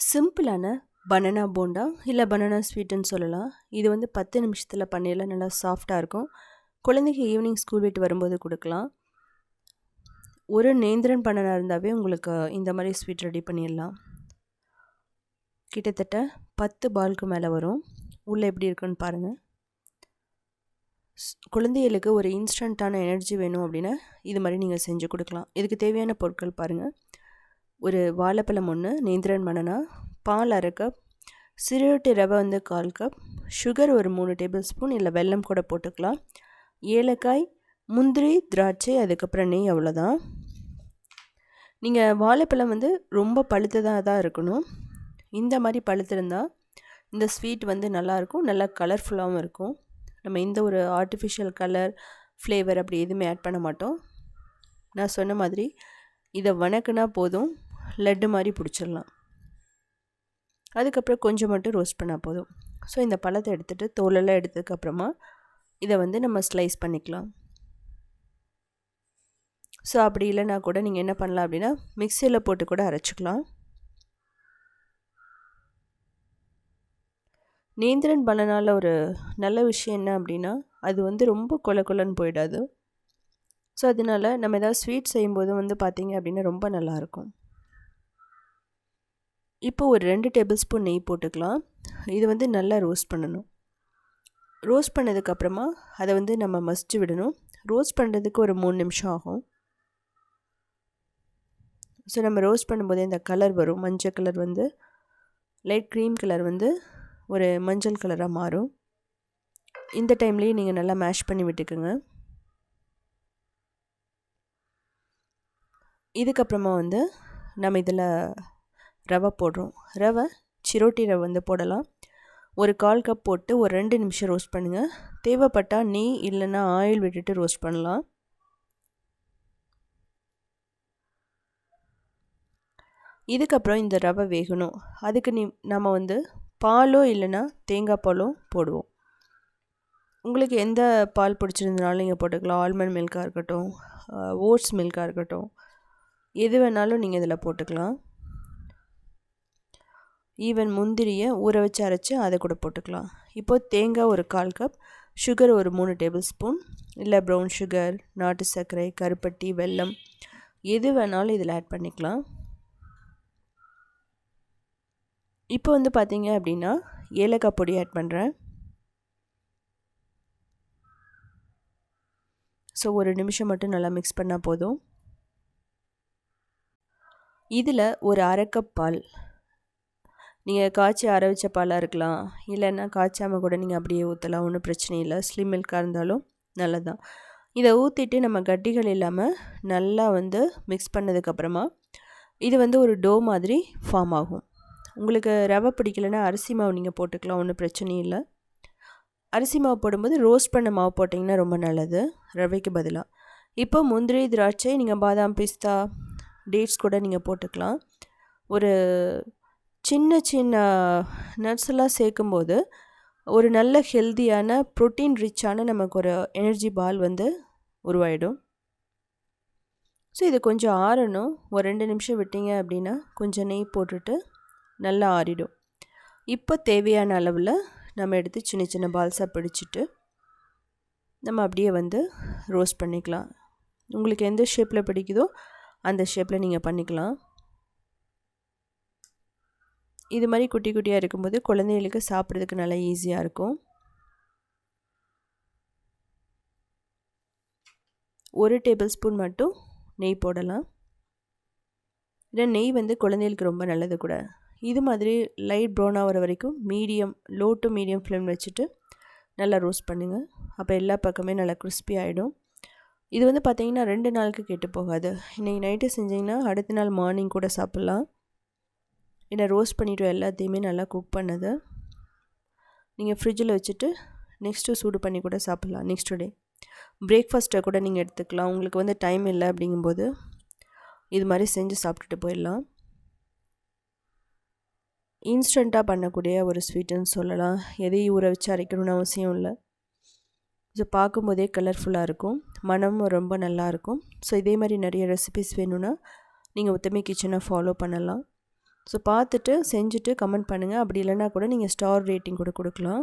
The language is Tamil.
சிம்பிளான பனானா போண்டா இல்லை பனானா ஸ்வீட்டுன்னு சொல்லலாம். இது வந்து பத்து நிமிஷத்தில் பண்ணிடலாம் நல்லா சாஃப்டாக இருக்கும். குழந்தைக்கு ஈவினிங் ஸ்கூல் விட்டு வரும்போது கொடுக்கலாம். ஒரு நேந்திரன் பனானா இருந்தாவே உங்களுக்கு இந்த மாதிரி ஸ்வீட் ரெடி பண்ணிடலாம். கிட்டத்தட்ட பத்து பாலுக்கு மேலே வரும். உள்ளே எப்படி இருக்குன்னு பாருங்கள் குழந்தைகளுக்கு ஒரு இன்ஸ்டண்ட்டான எனர்ஜி வேணும் அப்படின்னா இது மாதிரி நீங்கள் செஞ்சு கொடுக்கலாம். இதுக்கு தேவையான பொருட்கள் பாருங்கள் ஒரு வாழைப்பழம் ஒன்று நேந்திரன் மணனா பால் அரை கப் சிறுவட்டி ரவை வந்து கால் கப் சுகர் ஒரு மூணு டேபிள் ஸ்பூன் இல்லை வெல்லம் கூட போட்டுக்கலாம். ஏலக்காய் முந்திரி திராட்சை அதுக்கப்புறம் நெய் அவ்வளோதான் நீங்கள் வாழைப்பழம் வந்து ரொம்ப பழுத்ததாக தான் இருக்கணும். இந்த மாதிரி பழுத்திருந்தால் இந்த ஸ்வீட் வந்து நல்லாயிருக்கும் நல்லா கலர்ஃபுல்லாகவும் இருக்கும். நம்ம எந்த ஒரு ஆர்டிஃபிஷியல் கலர் ஃப்ளேவர் அப்படி எதுவுமே ஆட் பண்ண மாட்டோம். நான் சொன்ன மாதிரி இதை வணக்குனா போதும். லட்டு மாதிரி பிடிச்சிடலாம். அதுக்கப்புறம் கொஞ்சம் மட்டும் ரோஸ்ட் பண்ணால் போதும். ஸோ இந்த பழத்தை எடுத்துகிட்டு தோலெல்லாம் எடுத்ததுக்கப்புறமா இதை வந்து நம்ம ஸ்லைஸ் பண்ணிக்கலாம். ஸோ அப்படி இல்லைனா கூட நீங்கள் என்ன பண்ணலாம் அப்படின்னா மிக்சியில் போட்டு கூட அரைச்சிக்கலாம். நேந்திரன் பலனால் ஒரு நல்ல விஷயம் என்ன அப்படின்னா அது வந்து ரொம்ப கொல கொலன்னு போயிடாது. ஸோ அதனால் நம்ம எதாவது ஸ்வீட் செய்யும்போது வந்து பார்த்திங்க அப்படின்னா ரொம்ப நல்லாயிருக்கும் இப்போ ஒரு ரெண்டு டேபிள் ஸ்பூன் நெய் போட்டுக்கலாம். இது வந்து நல்லா ரோஸ்ட் பண்ணணும். ரோஸ்ட் பண்ணதுக்கப்புறமா அதை வந்து நம்ம மசிச்சு விடணும். ரோஸ்ட் பண்ணுறதுக்கு ஒரு மூணு நிமிஷம் ஆகும். ஸோ நம்ம ரோஸ்ட் பண்ணும்போதே இந்த கலர் வரும். மஞ்சள் கலர் வந்து லைட் க்ரீம் கலர் வந்து ஒரு மஞ்சள் கலராக மாறும். இந்த டைம்லேயே நீங்கள் நல்லா மேஷ் பண்ணி விட்டுக்குங்க. இதுக்கப்புறமா வந்து நம்ம இதில் ரவை போடுறோம். ரவை சிரோட்டி ரவை வந்து போடலாம். ஒரு கால் கப் போட்டு ஒரு ரெண்டு நிமிஷம் ரோஸ்ட் பண்ணுங்கள் தேவைப்பட்டால் நெய் இல்லைன்னா ஆயில் விட்டுட்டு ரோஸ்ட் பண்ணலாம். இதுக்கப்புறம் இந்த ரவை வேகணும். அதுக்கு நீ நம்ம வந்து பாலோ இல்லைன்னா தேங்காய் பாலோ போடுவோம். உங்களுக்கு எந்த பால் பிடிச்சிருந்தனாலும் நீங்கள் போட்டுக்கலாம். ஆல்மண்ட் மில்காக இருக்கட்டும் ஓட்ஸ் மில்காக இருக்கட்டும். எது வேணாலும் நீங்கள் இதில் போட்டுக்கலாம். ஈவன் முந்திரியை ஊற வச்சு அரைச்சி அதை கூட போட்டுக்கலாம். இப்போது தேங்காய் ஒரு கால் கப் சுகர் ஒரு மூணு டேபிள் ஸ்பூன் இல்லை ப்ரௌன் சுகர் நாட்டு சர்க்கரை கருப்பட்டி வெல்லம் எது வேணாலும் இதில் ஆட் பண்ணிக்கலாம். இப்போ வந்து பார்த்தீங்க அப்படின்னா ஏலக்காய் பொடி ஆட் பண்ணுறேன் ஸோ ஒரு நிமிஷம் மட்டும் நல்லா மிக்ஸ் பண்ணால் போதும். இதில் ஒரு அரை கப் பால் நீங்கள் காய்ச்சி அரை வச்ச பாலாக இருக்கலாம். இல்லைன்னா காய்ச்சாமல் கூட நீங்கள் அப்படியே ஊற்றலாம் ஒன்றும் பிரச்சனை இல்லை. ஸ்லிம் மில்காக இருந்தாலும் நல்லதான் இதை ஊற்றிட்டு நம்ம கட்டிகள் இல்லாமல் நல்லா வந்து மிக்ஸ் பண்ணதுக்கப்புறமா இது வந்து ஒரு டோ மாதிரி ஃபார்ம் ஆகும். உங்களுக்கு ரவை பிடிக்கலன்னா அரிசி மாவு நீங்கள் போட்டுக்கலாம். ஒன்றும் பிரச்சனையும் இல்லை. அரிசி மாவு போடும்போது ரோஸ்ட் பண்ண மாவு போட்டிங்கன்னா ரொம்ப நல்லது. ரவைக்கு பதிலாக இப்போ முந்திரி திராட்சை நீங்கள் பாதாம் பிஸ்தா டேட்ஸ் கூட நீங்கள் போட்டுக்கலாம். ஒரு சின்ன சின்ன நட்ஸ்லாம் எல்லாம் சேர்க்கும்போது ஒரு நல்ல ஹெல்த்தியான ப்ரோட்டீன் ரிச்சான நமக்கு ஒரு எனர்ஜி பால் வந்து உருவாயிடும். ஸோ இது கொஞ்சம் ஆறணும். ஒரு ரெண்டு நிமிஷம் விட்டீங்க அப்படின்னா கொஞ்சம் நெய் போட்டுட்டு நல்லா ஆறிடும். இப்போ தேவையான அளவில் நம்ம எடுத்து சின்ன சின்ன பால்ஸாக பிடிச்சிட்டு நம்ம அப்படியே வந்து ரோஸ்ட் பண்ணிக்கலாம். உங்களுக்கு எந்த ஷேப்பில் பிடிக்குதோ அந்த ஷேப்பில் நீங்கள் பண்ணிக்கலாம். இது மாதிரி குட்டி குட்டியாக இருக்கும்போது குழந்தைகளுக்கு சாப்பிட்றதுக்கு நல்லா ஈஸியாக இருக்கும். ஒரு டேபிள் ஸ்பூன் மட்டும் நெய் போடலாம். ஏன்னா நெய் வந்து குழந்தைகளுக்கு ரொம்ப நல்லது கூட. இது மாதிரி லைட் ப்ரௌன் ஆகிற வரைக்கும் medium low to medium flame வச்சுட்டு நல்லா ரோஸ்ட் பண்ணுங்கள் அப்போ எல்லா பக்கமே நல்லா கிறிஸ்பி ஆகிடும் இது வந்து பார்த்திங்கன்னா ரெண்டு நாளுக்கு கெட்டு போகாது. இன்றைக்கி நைட்டு செஞ்சிங்கன்னா அடுத்த நாள் மார்னிங் கூட சாப்பிட்லாம். ஏன்னா ரோஸ்ட் பண்ணிவிட்டு எல்லாத்தையுமே நல்லா குக் பண்ணது. நீங்கள் ஃப்ரிட்ஜில் வச்சுட்டு நெக்ஸ்ட்டு சூடு பண்ணி கூட சாப்பிட்லாம் நெக்ஸ்ட் டே பிரேக்ஃபாஸ்ட்டை கூட நீங்கள் எடுத்துக்கலாம். உங்களுக்கு வந்து டைம் இல்லை அப்படிங்கும்போது இது மாதிரி செஞ்சு சாப்பிட்டுட்டு போயிடலாம். இன்ஸ்டண்ட்டாக பண்ணக்கூடிய ஒரு ஸ்வீட்டுன்னு சொல்லலாம். எதையும் ஊற வச்சு அரைக்கணும்னு அவசியம் இல்லை. ஸோ பார்க்கும்போதே கலர்ஃபுல்லாக இருக்கும். மனமும் ரொம்ப நல்லாயிருக்கும் ஸோ இதே மாதிரி நிறைய ரெசிபிஸ் வேணும்னா நீங்கள் ஒத்தமே கிச்சனை ஃபாலோ பண்ணலாம். ஸோ பார்த்துட்டு செஞ்சுட்டு கமெண்ட் பண்ணுங்கள் அப்படி இல்லைனா கூட நீங்கள் ஸ்டார் ரேட்டிங் கூட கொடுக்கலாம்.